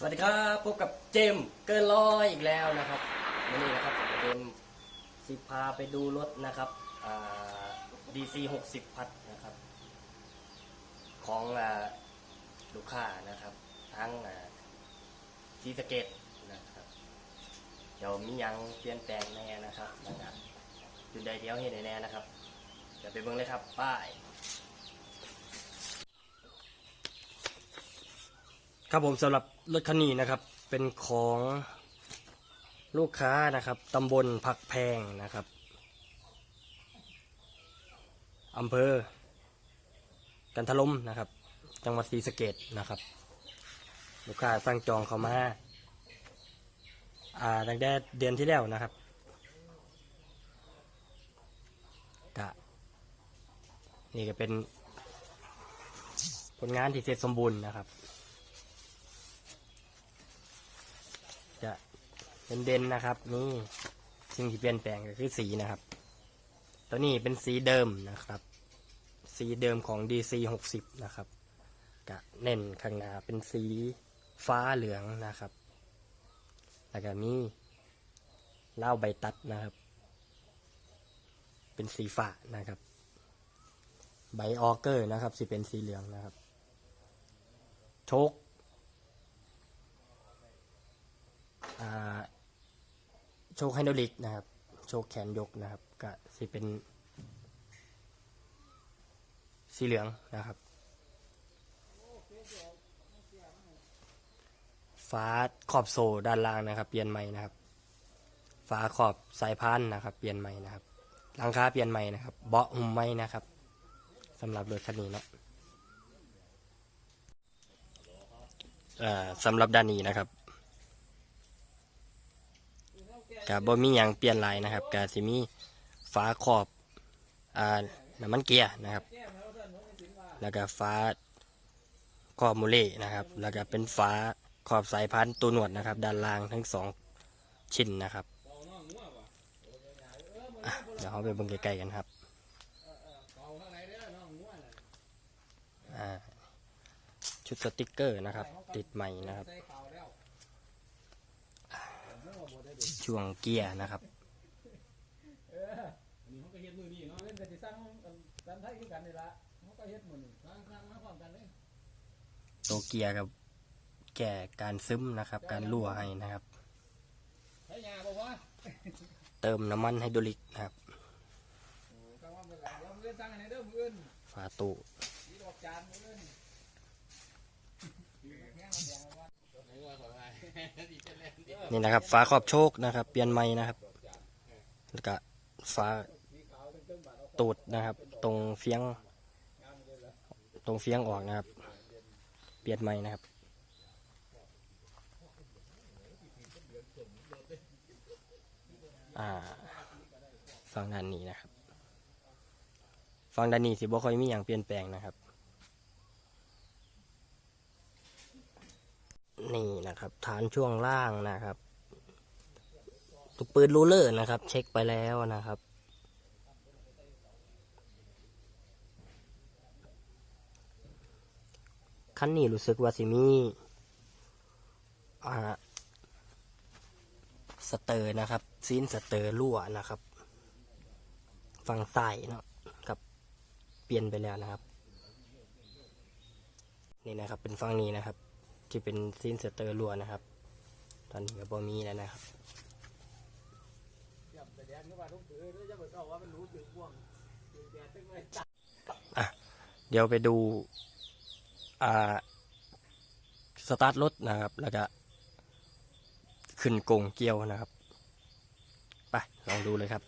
สวัสดีครับพบกับเจมเกินร้อยอีกแล้วนะครับวันนี้นะครับเจมสิพาไปดูรถนะครับอ่า DC 60พัดนะครับ ของลูกค้านะครับ ทั้งซีสเกตนะครับ เดี๋ยวมียังเปลี่ยนแปลงแน่นะครับนะครับจุดใดเดียวเห็นแน่นะครับเดี๋ยวไปเบิ่งเลยครับป้าย ครับผมสำหรับรถคันนี้นะครับ เป็นของลูกค้านะครับตำบลผักแพงนะครับอำเภอ กันทะลมนะครับ จังหวัดศรีสะเกดนะครับ ลูกค้าสั่งจองเขามาอ่าตั้งแต่เดือนที่แล้วนะครับกะนี่ก็เป็นผลงานที่เสร็จสมบูรณ์นะครับ จะ เป็นเด่นนะครับ นี่สิ่งที่เปลี่ยนแปลงก็คือสีนะครับ ตัวนี้เป็นสีเดิมนะครับ สีเดิมของ DC 60นะครับกะเน้นข้างหน้าเป็นสีฟ้าเหลืองนะครับ แล้วก็มีเหล้าใบตัดนะครับ เป็นสีฟ้านะครับ ใบออเกอร์นะครับสิเป็นสีเหลืองนะครับโชคอ่า โชคไฮดรอลิกนะครับ โชคแขนยกนะครับก็สิเป็น สีเหลืองนะครับ ฟ้าขอบโซด้านล่างนะครับ เปลี่ยนใหม่นะครับ ฟ้าขอบสายพันนะครับ เปลี่ยนใหม่นะครับหลังคาเปลี่ยนใหม่นะครับ เบาะหุ้มใหม่นะครับสำหรับรถคันนี้เนาะอ่าสำหรับด้านนี้นะครับ กับบ่มีหยังเปลี่ยนลายนะครับกับสิมีฝาขอบอ่าน้ำมันเกียร์นะครับ แล้วก็ฝาขอบมูเล่นะครับ แล้วก็เป็นฝาขอบสายพันธุ์ตัวหนวดนะครับ ด้านล่างทั้งสองชิ้นนะครับเดี๋ยวเราไปเบิ่งใกล้ๆกันครับชุดสติกเกอร์นะครับ ติดใหม่นะครับ ช่วงเกียร์นะครับอันนี้เขาก็เฮ็ดมือนี่เนาะเล่นแต่สิสร้างกันไทยคือกันนี่ละเขาก็เฮ็ดมือนี่สร้างสร้างมาพร้อมกันเลยตัวเกียร์กับแก่การซึมนะครับ การรั่วให้นะครับ ใช้ยาบ่วะเติมน้ำมันไฮดรอลิกนะครับกลางวันเมื่อไหร่เดี๋ยวมือสร้างอันไหนเด้อมืออื่นฝาตู้สีดอกจานมืออื่นแห้งแดงว่าไหนว่าขออะไรดีเจริญดี นี่นะครับฝาขอบโชคนะครับ เปลี่ยนใหม่นะครับแล้วก็ฝาสีขาตูดนะครับ ตรงเฟียง ตรงเฟียงออกนะครับ เปลี่ยนใหม่นะครับอ่าฟังด้านนี้นะครับ ฟังด้านนี้สิบ่ค่อยมีอย่างเปลี่ยนแปลงนะครับ นี่นะครับ ฐานช่วงล่างนะครับตัวปืนรูเลอร์นะครับ เช็คไปแล้วนะครับ คันนี้รู้สึกว่าสิมีอ่าสเตอร์นะครับซีนสเตอร์รั่วนะครับฝั่งซ้ายเนาะครับเปลี่ยนไปแล้วนะครับ นี่นะครับเป็นฝั่งนี้นะครับ ที่เป็นซีนสเตอร์รัวนะครับ ตอนนี้ก็บ่มีแล้วนะครับอะเลยเดี๋ยวไปดูอ่าสตาร์ทรถนะครับ แล้วก็ขึ้นกงเกียวนะครับ ไป ลองดูเลยครับ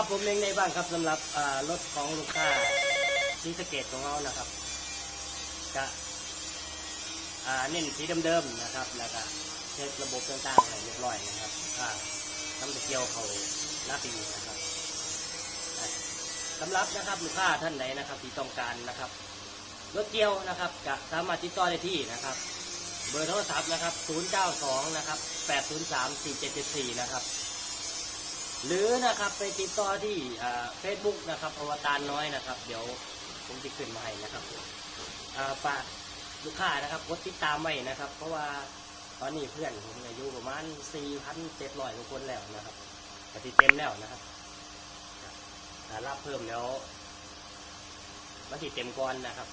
ครับผมเองในบ้างครับสำหรับรถของลูกค้าซีสเกตของเรานะครับก็อ่าเน้นสีเดิมๆนะครับแล้วก็เช็คระบบต่างๆให้เรียบร้อยนะครับลูกค้าน้ำตะเกียวเขาหน้าปีนะครับสำหรับนะครับลูกค้าท่านไหนนะครับที่ต้องการนะครับรถเกียวนะครับก็สามารถติดต่อได้ที่นะครับ เบอร์โทรศัพท์นะครับ 092 นะครับ 803 4774 นะครับ หรือนะครับไปติดต่อที่เฟซบุ๊กนะครับอวตารน้อยนะครับ เดี๋ยวผมจะขึ้นมาให้นะครับฝากลูกค้านะครับกดติดตามไว้นะครับ เพราะว่าตอนนี้เพื่อนผมอายุประมาณ 4,700กว่าคนแล้วนะครับปฏิเต็มแล้วนะครับถ้ารับเพิ่มแล้วมันติเต็มก่อนนะครับ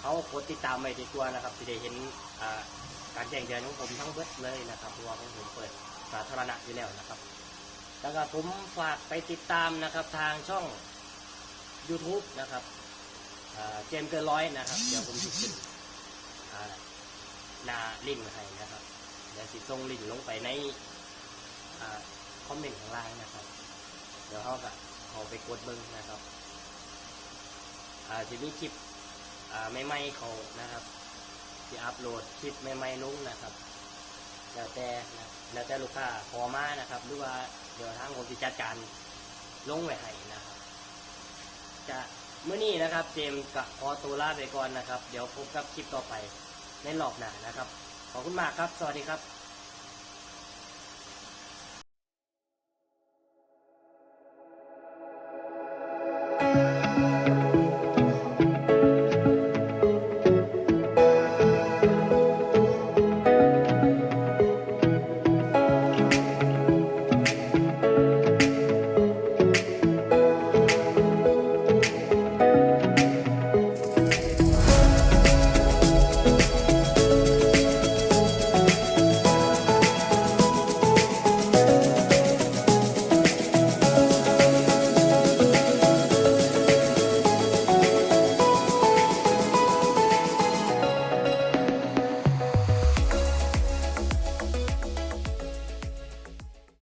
เขากดติดตามไว้ดีกว่านะครับจะได้เห็นอ่า การแจ้งเตือนของผมทั้งเบิดเลยนะครับเพราะว่าของผมเปิดสาธารณะอยู่แล้วนะครับ แล้วก็ผมฝากไปติดตามนะครับทางช่อง YouTube นะครับเจมเกินร้อยนะครับ เดี๋ยวผมจะขึ้นาหน้าลิงก์ให้นะครับ เดี๋ยวสิส่งลิงก์ลงไปในอคอมเมนต์ข้างล่างนะครับ เดี๋ยวเขาก็เอาไปกดเบิ้งนะครับจะมีคลิปอ่าใหม่ๆเขานะครับ ที่อัพโหลดคลิปใหม่ๆลงนะครับ แล้วแต่นะแล้วแต่ลูกค้าขอมานะครับ หรือว่าเดี๋ยวทางผมจะจัดการลงไว้ให้นะครับ จะเมื่อนี้นะครับ เจมส์กับขอตัวลาไปก่อนนะครับ เดี๋ยวพบกับคลิปต่อไปในรอบหน้านะครับ ขอบคุณมากครับ สวัสดีครับ